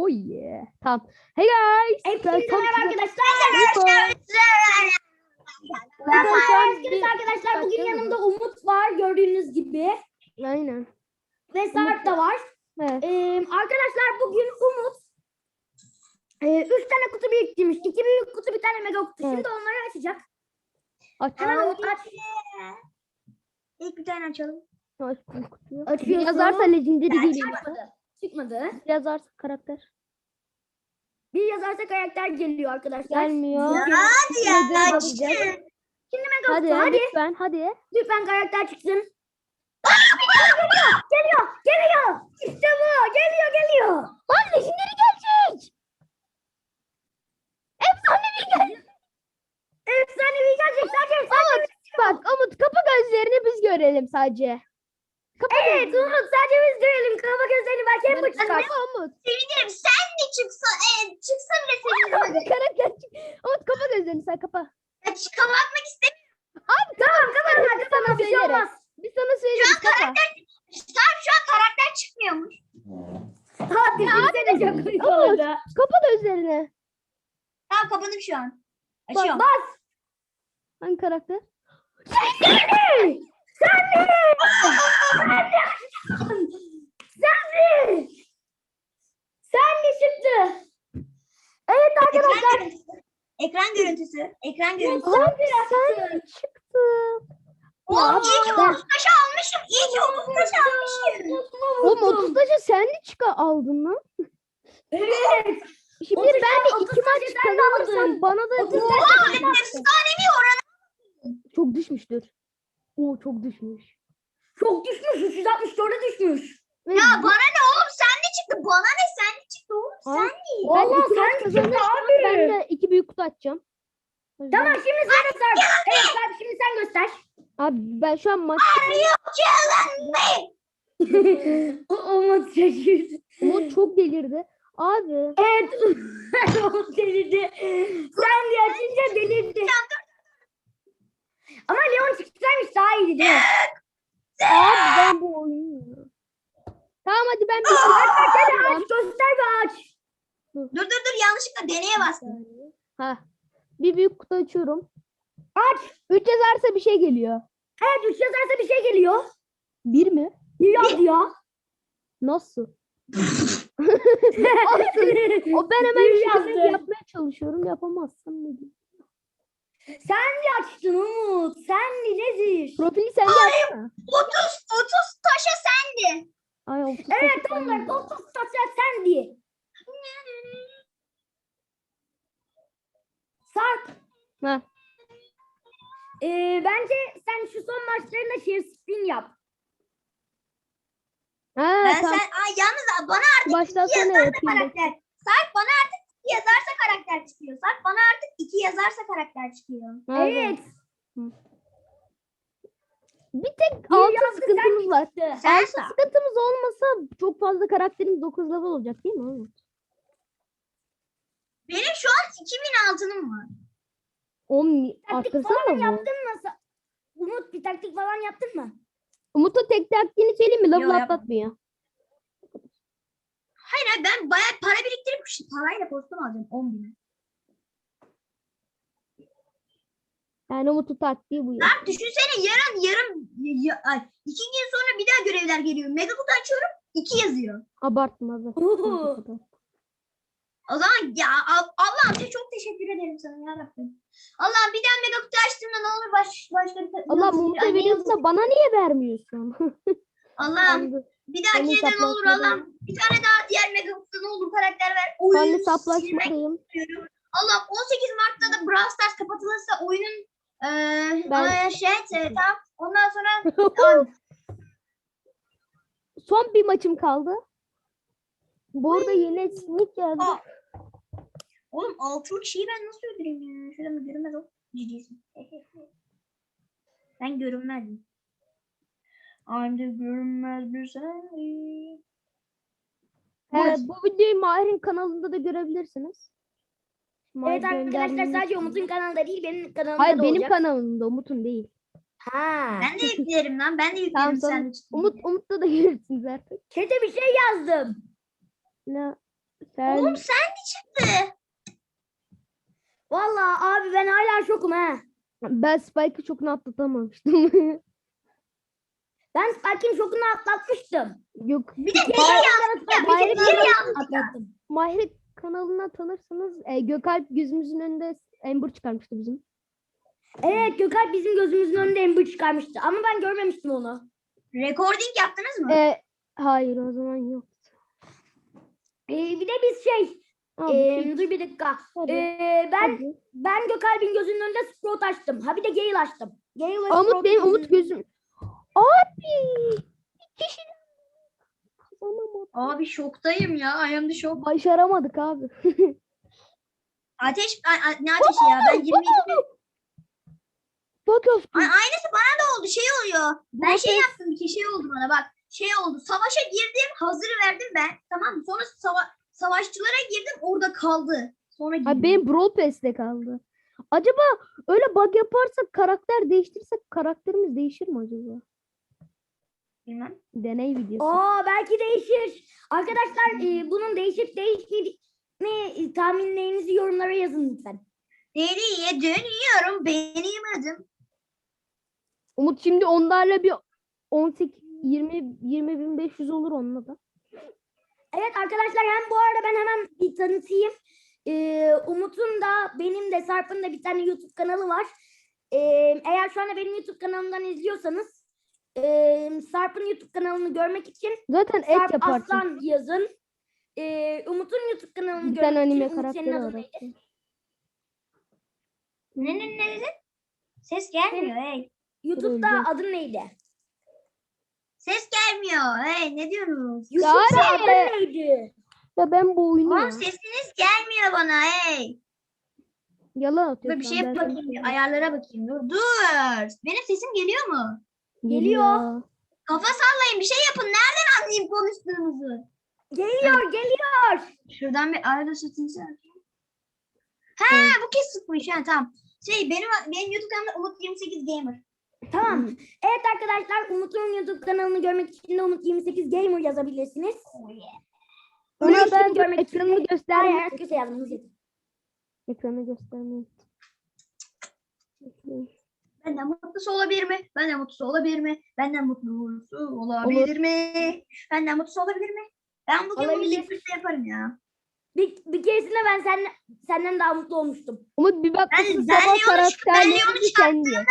Oh yeah. Tamam. Hey guys. Hepinize merhaba arkadaşlar. Merhaba arkadaşlar. Bugün yanımda Umut var gördüğünüz gibi. Aynen. Ve Sarp da var. Evet. Ee, arkadaşlar bugün Umut e, üç tane kutu biriktirmiş. İki büyük kutu bir tane mega kutu. Şimdi Evet. onları açacak. Aç. Hemen Umut aç. İlk bir tane açalım. Aç kutuyu. Bir Açıyorsun. yazarsa legendary geliyor. Çıkmadı. Çıkmadı. Bir yazarsa karakter. Bir yazarsa karakter geliyor arkadaşlar. Gelmiyor. Ya hadi ya. Bakacağız. Şimdi mega Hadi, hadi. lütfen hadi. Lütfen karakter çıksın. geliyor, geliyor, geliyor. İşte bu, geliyor, geliyor. Lan legendary gelecek. Efsanevi gelecek. Efsanevi gelecek, sadece efsanevi. Bak Umut kapa gözlerini biz görelim sadece. Kapa Evet, Umut sadece biz belki hep bu gözlerini. çıkar. Ne Umut? Sevinirim. Sen de çıksa, e, çıksa bile sevinirim. Hadi karakter çık. Umut kapa gözlerini sen kapa. Ya çıkamakmak istemiyorum. Abi tamam kapa. Tamam, Biz tamam, sana bir şey söyleriz. olmaz. Biz sana söyleriz kapa. Karakter, Sarp şu an karakter çıkmıyormuş. Hadi, de çok komik Umut. oldu. Kapa gözlerini. Tamam kapadım şu an. Açıyorum. bas. Hangi karakter? Sen mi? Sen mi? Sen mi? Sen mi çıktı? Evet Ekran arkadaşlar. görüntüsü. Ekran görüntüsü. Ekran görüntüsü. Abi sen çıktı. Oğlum iyi ki ben- 30 taşı almışım. İyi ki 30 taşı almışım. Oğlum 30 taşı sen de çıka aldın lan. Evet. Şimdi 30 ben de taşı- 30 iki maç sen de kazanırsam bana da 30 bir- Oha efsanevi oranı. çok düşmüştür. Oo çok düşmüş. Çok düşmüş. 364'e düşmüş. Ya bana ne oğlum sen de çıktı. Bana ne sen de çıktı oğlum Aa, sen değil. sen çıktı kazanırsam abi. ben de iki büyük kutu açacağım. O Tamam şimdi sen göster. Evet Sarp şimdi sen göster. Abi ben şu an maç Yok yalan be. O Umut şaşırdı. Umut çok delirdi. Abi Evet. Umut delirdi. Sen diye açınca delirdi. Ama Leon çıksaymış daha iyiydi değil mi? abi ben bu oyunu Tamam hadi ben bir Aç hadi aç göster ve aç. Dur dur dur yanlışlıkla deneye bastım. Ha. Bir büyük kutu açıyorum. Aç. 3 yazarsa bir şey geliyor. Evet üç yazarsa bir şey geliyor. Bir mi? Yazdı ya. Nasıl? O ben hemen Bir yazdı. şey yapmaya çalışıyorum. Yapamazsam ne diyeyim? Sen açtın Umut. Sen nedir? Profili sen yapsana. 30 30 taşa sendi. Ay 30 Evet onlar sen- 30 taşa sen diye. Sarp. Ha. Ee, bence sen şu son maçlarında spin yap. Ha, Ben sen Aa, yalnız bana artık Baştan iki sona yazarsa karakter. Sarp bana artık iki yazarsa karakter çıkıyor. Sarp bana artık iki yazarsa karakter çıkıyor. Evet. Bir tek altın yazdı, sen sıkıntımız var. Sen Altın sağ. sıkıntımız olmasa çok fazla karakterimiz 9 level olacak değil mi? oğlum? Benim şu an 2000 altınım var. 10 Taktik arttırsana falan bu. yaptın mı? Sa- Umut bir taktik falan yaptın mı? Umut'un tek taktiğini söyleyeyim mi? Level yapmadım. atlatmıyor. Hayır hayır, ben bayağı para biriktirip şu parayla kostüm alacağım 10 bin. Yani Umut'un taktiği bu ya. Sarp düşünsene yarın yarın ya, ay, iki gün sonra bir daha görevler geliyor. Mega kutu açıyorum 2 yazıyor. Abartma. Oo. O zaman ya Al- Allah'ım çok teşekkür ederim sana ya Rabbim. Allah'ım bir daha mega kutu açtığımda ne olur baş, başka bir Allah da yazık- bana niye vermiyorsun? Allah'ım bir dahakine de ne olur. Allah'ım bir tane daha diğer mega kutuda ne olur karakter ver. Ben de saplaşmadayım. Allah'ım 18 Mart'ta da Brawl Stars kapatılırsa oyunun eee Ben- şey e, tam ondan sonra Son bir maçım kaldı. Bu arada yeni etkinlik geldi. Aa. Oğlum altılı kişiyi ben nasıl öldüreyim ya? Şurada mı görünmez o? Cicisin. ben görünmezdim. I'm the görünmez bir sen. Evet, bu videoyu Mahir'in kanalında da görebilirsiniz. Mahir Evet arkadaşlar göndermiş. sadece Umut'un kanalında değil benim kanalımda Hayır da benim olacak. kanalımda Umut'un değil. Ha. Ben de yüklerim lan. Ben de Tamam yüklerim sonra sen çıktın. Umut Umut'ta da görürsünüz artık. Çete bir şey yazdım. Ne? Sen Oğlum sen de çıktı. Vallahi abi ben hala şokum ha. ben Spike'ı çok atlatamamıştım. Ben Spike'in şokunu atlatmıştım. Yok. Bir de geri Mahir- yazdı. Geri yazdı. atlattım. Mahir kanalına tanırsanız e, Gökalp gözümüzün önünde Ember çıkarmıştı bizim. Evet Gökalp bizim gözümüzün önünde Ember çıkarmıştı. Ama ben görmemiştim onu. Recording yaptınız mı? E, hayır o zaman yok. Ee, bir de biz şey, Abi, ee, dur bir dakika. hadi, Ee, ben hadi. ben Gökalp'in gözünün önünde Sprout açtım. Ha bir de Gale açtım. Gale Umut benim Umut gözüm. Abi! Kişi. Abi şoktayım ya. I am the shock. Başaramadık abi. Ateş, a- a- ne ateşi ya? Ben 22 Bak aynısı bana da oldu. Şey oluyor. Ben şey yaptım ki şey oldu bana bak. Şey oldu. Savaşa girdim. Hazırı verdim ben. Tamam mı? Sonra sava- savaşçılara girdim. Orada kaldı. Sonra girdim. Abi benim Brawl Pass'te kaldı. Acaba öyle bug yaparsak karakter değiştirirsek karakterimiz değişir mi acaba? Bilmem. Deney videosu. Aa belki değişir. Arkadaşlar ee, bunun değişip değişmediğini e, tahminlerinizi yorumlara yazın lütfen. Deliye dönüyorum. Benim adım. Umut şimdi onlarla bir 18 20 20500 olur onunla da. Evet arkadaşlar hem bu arada ben hemen bir tanıtayım. Ee, Umut'un da benim de Sarp'ın da bir tane YouTube kanalı var. Ee, eğer şu anda benim YouTube kanalımdan izliyorsanız ee, Sarp'ın YouTube kanalını görmek için Zaten et Sarp yaparsın. Aslan yazın. Ee, Umut'un YouTube kanalını Bir görmek anime için Umut senin karakteri adın neydi? hatta. Ne ne ne dedin? Ses gelmiyor. Hey. YouTube'da Öyle. adın neydi? Ses gelmiyor. Hey ne diyorsunuz? YouTube'da Yani- adın neydi? Ya ben bu oyunu Oğlum ya. sesiniz gelmiyor bana. Hey. yalan Dur atıyorum. bir şey an, bakayım. bir Ayarlara bakayım. Dur. Dur. Benim sesim geliyor mu? Geliyor. Kafa sallayın. Bir şey yapın. Nereden anlayayım konuştuğunuzu? Geliyor geliyor. Şuradan bir arada satınca. Ha bu kez sıkmış. Ha tamam. Şey benim benim YouTube kanalımda Umut 28 Gamer. Tamam. Evet arkadaşlar Umut'un YouTube kanalını görmek için de Umut 28 Gamer yazabilirsiniz. Bunu ben şimdi görmek ekranı Hayır, göstermek. hayır, kötü yazmanız yeter. Ekranı göstermek. Benden mutlusu olabilir mi? Benden mutlusu olabilir mi? Benden mutlusu olabilir mi? Benden mutlusu olabilir mi? Ben bugün bunu Olabilir. Secret'te yaparım ya. Bir, bir keresinde ben senden, senden daha mutlu olmuştum. Umut bir bak Ben- ben sabah Leon'u ben Leon'u karakterlerini sen diyor.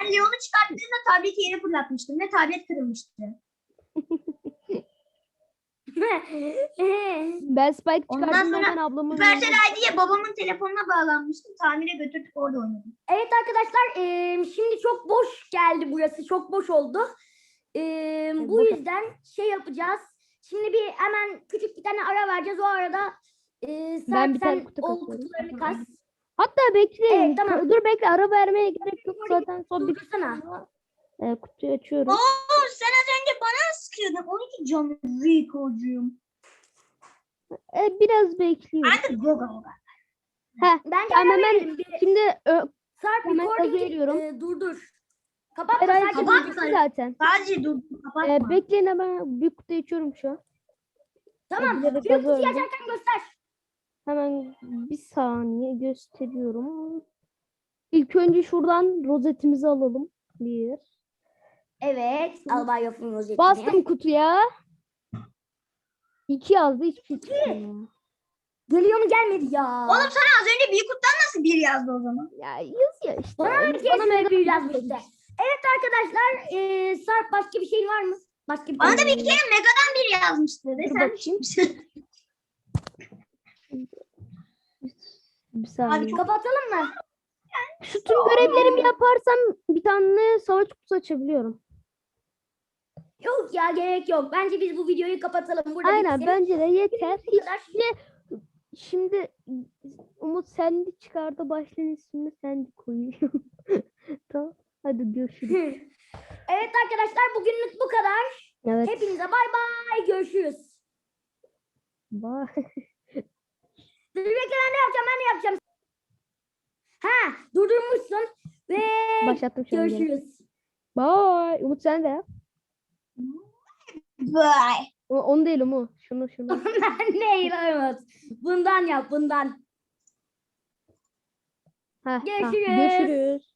Ben Leon'u çıkarttığımda tableti yere fırlatmıştım ve tablet kırılmıştı. Ben Spike Ondan çıkardığımda sonra ben ablamın Supercell ID'ye babamın telefonuna bağlanmıştım. Tamire götürdük orada oynadım. evet arkadaşlar eee, şimdi çok boş geldi burası. Çok boş oldu. Eee, bu yüzden şey yapacağız. Şimdi bir hemen küçük bir tane ara vereceğiz. O arada eee Ben sen, bir tane sen kutu o kasıyorum. kutularını kas. Hatta bekle. Evet, tamam. Dur bekle ara vermeye gerek yok zaten son bir Durdursana. e, kutuyu açıyorum. Oo sen az önce bana sıkıyordun. 12 canlı Rico'cuyum. E, biraz bekliyorum. Hadi go go go. Heh, Bence Tamam, hemen-. Bir şimdi ö, Sarp hemen veriyorum. eee, durdur. Kapatma hayır, sadece kapat. bitti durdur. zaten. Sadece dur kapatma. E, bekleyin hemen bir kutu açıyorum şu an. Tamam. Bir gazı kutuyu açarken göster. Hemen bir saniye gösteriyorum. İlk önce şuradan rozetimizi alalım. Bir. Evet. Albay Yafun rozetini. Bastım kutuya. İki yazdı hiçbir şey çıkmıyor. Geliyor mu gelmedi ya. Oğlum sana az önce büyük kuttan nasıl bir yazdı o zaman? Ya yazıyor işte. Bana bir Bana bir yazmıştı. Evet arkadaşlar. eee Sarp başka bir şeyin var mı? Başka bir Bana da şey. bir kere Mega'dan bir yazmıştı. Ve Dur sen bakayım. Bir Abi çok- Kapatalım mı? Şu tüm görevlerimi yaparsam bir tane savaş kutusu açabiliyorum. Yok ya gerek yok. Bence biz bu videoyu kapatalım. Burada Aynen bitsin. bence de yeter. Hiç kadar. Şimdi Umut sen de çıkardı başlığın ismini sen de koyuyorum. tamam. Hadi görüşürüz. evet arkadaşlar bugünlük bu kadar. Evet. Hepinize bay bay. Görüşürüz. Bye. Dur bekle ben ne yapacağım ben ne yapacağım. Ha durdurmuşsun ve Başlattım gene. görüşürüz. Bye. Umut sen de yap. Bye. O- Onu değil Umut. Şu şunu şunu. Bundan değil Umut. Bundan yap bundan. Ha, ha, Görüşürüz. Görüşürüz.